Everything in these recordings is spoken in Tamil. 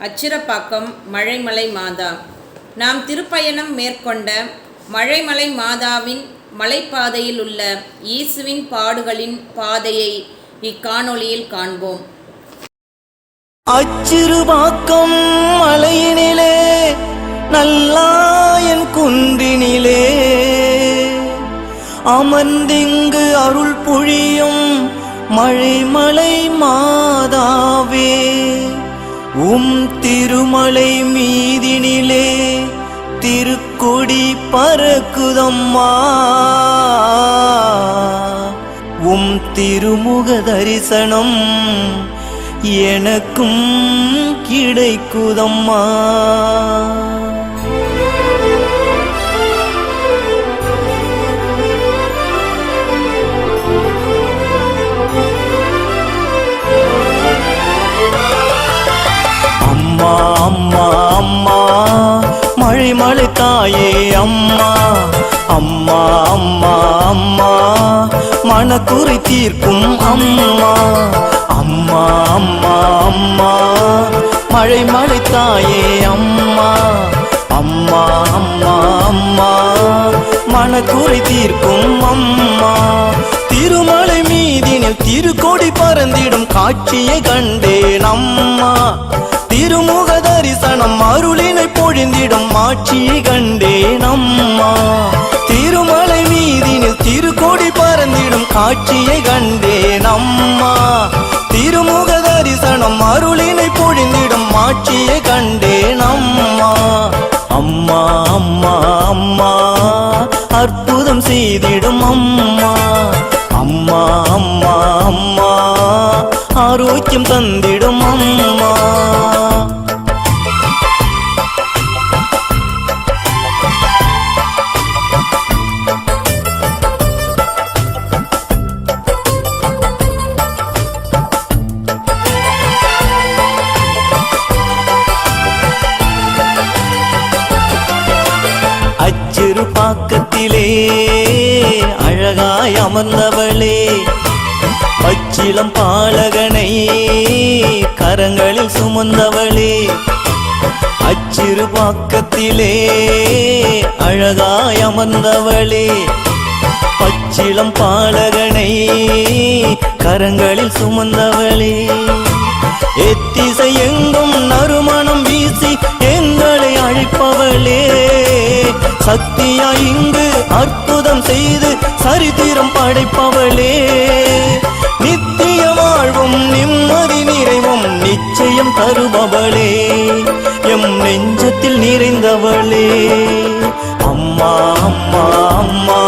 அச்சிரப்பாக்கம் மழைமலை மாதா. நாம் திருப்பயணம் மேற்கொண்ட மழைமலை மாதாவின் மலைப்பாதையில் உள்ள இயேசுவின் பாடுகளின் பாதையை இக்காணொளியில் காண்போம். அச்சிறுபாக்கம் மலையினிலே நல்லாயன் குன்றினிலே. அமர்ந்திங்கு அருள் பொழியும் மழைமலை மாதாவே. உம் திருமலை மீதினிலே திருக்கொடி பறக்குதம்மா. உம் திருமுக தரிசனம் எனக்கும் கிடைக்குதம்மா. தாயே அம்மா அம்மா அம்மா அம்மா. மனக்குறை தீர்க்கும் அம்மா அம்மா அம்மா அம்மா. மழை மழை தாயே அம்மா அம்மா அம்மா அம்மா. மனக்குறை தீர்க்கும் அம்மா. திருமலை மீதினில் திருக்கொடி பறந்திடும் காட்சியை கண்டேன் அம்மா. திருமுக தரிசனம் பொழிந்திடும் மாட்சியை கண்டேன் அம்மா திருமலை மீதினில் திருக்கோடி பறந்திடும் காட்சியை கண்டேன் அம்மா திருமுக தரிசனம் அருளினை பொழிந்திடும் மாட்சியை கண்டேன் அம்மா அம்மா அம்மா அம்மா அற்புதம் செய்திடும் அம்மா. அம்மா அம்மா அம்மா ஆரோக்கியம் தந்திடும் அழகாய் அமர்ந்தவளே. பச்சிலம் பாலகனை கரங்களில் சுமந்தவளே. அச்சிறு பாக்கத்திலே அழகாய் அமர்ந்தவளே. பச்சிலம் பாலகனை கரங்களில் சுமந்தவளே. எத்திசை எங்கும் நறுமணம் வீசி எங்களை அழைப்பவளே. சக்தியாய் இங்கு அற்புதம் செய்து சரித்திரம் படைப்பவளே. நித்திய வாழ்வும் நிம்மதி நிறைவும் நிச்சயம் தருபவளே. எம் நெஞ்சத்தில் நிறைந்தவளே. அம்மா அம்மா அம்மா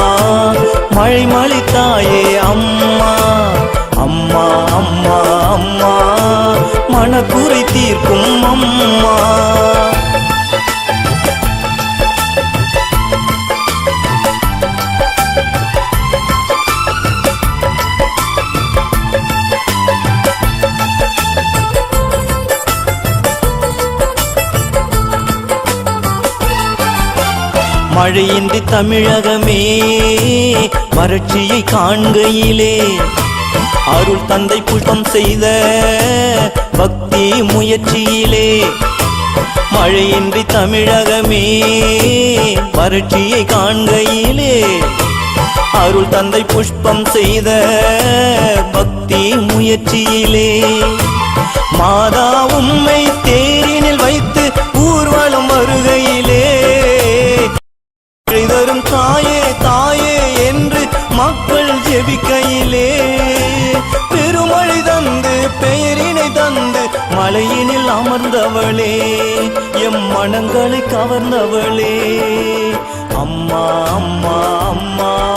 மழை தாயே அம்மா. அம்மா அம்மா அம்மா மனக்குறை தீர்க்கும் அம்மா. மழையின்றி தமிழகமே வறட்சியை காண்கையிலே. அருள் தந்தை புஷ்பம் செய்த பக்தி முயற்சியிலே. மழையின்றி தமிழகமே வறட்சியை காண்கையிலே. அருள் தந்தை புஷ்பம் செய்த பக்தி முயற்சியிலே. மாதா உம்மை தேரினில் வைத்து ஊர்வலம் வருகையிலே. கருணை தரும் தாயே தாயே என்று மக்கள் ஜெபிக்கையிலே. பெருமழை தந்து பெயரினை தந்து மலையினில் அமர்ந்தவளே. எம் மனங்களை கவர்ந்தவளே. அம்மா அம்மா அம்மா.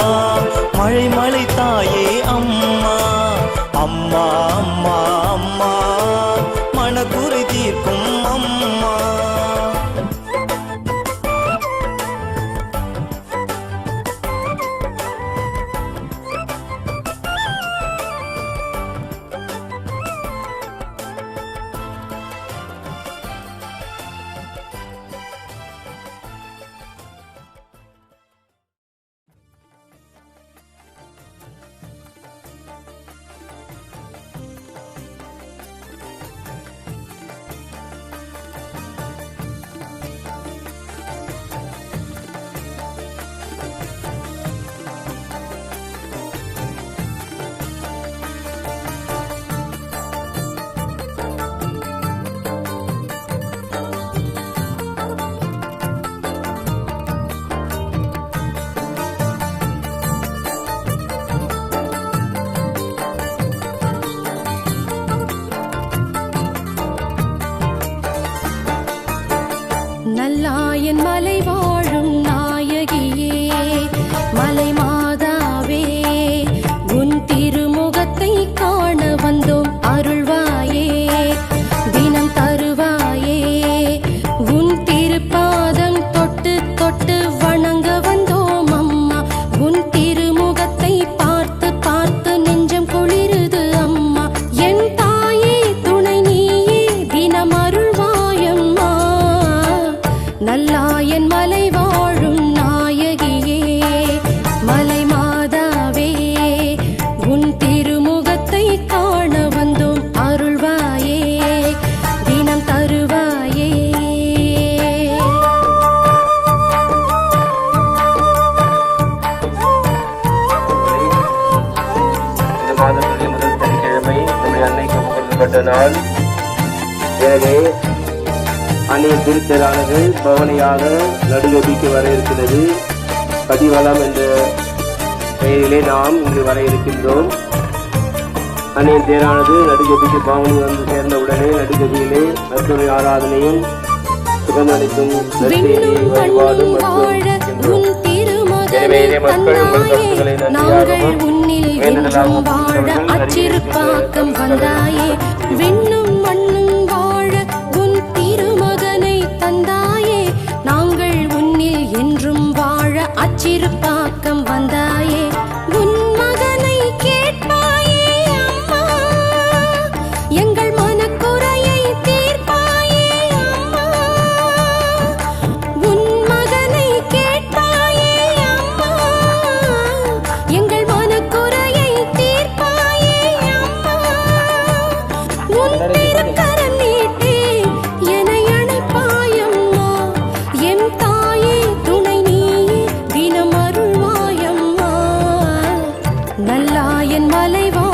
கொடுக்கப்பட்ட நாள். எனவே அன்னையின் திருத்தலானது பவனியாக நடுகபிக்கு வர இருக்கிறது. பதிவளம் என்ற பெயரிலே நாம் இங்கு வர இருக்கின்றோம். அன்னையின் தேரானது நடுகபிக்கு பவனி வந்து சேர்ந்தவுடனே நடுகபியிலே அத்துணை ஆராதனையும் சுகமளிக்கும் நற்செய்தி விண்ணும் வானில் என்றும் வாழ அச்சிறுபாக்கம் வந்தாயே. விண்ணும் மண்ணும் வாழ உன் திருமகனை தந்தாயே. நாங்கள் உன்னில் என்றும் வாழ அச்சிறுபாக்கம் அலைவா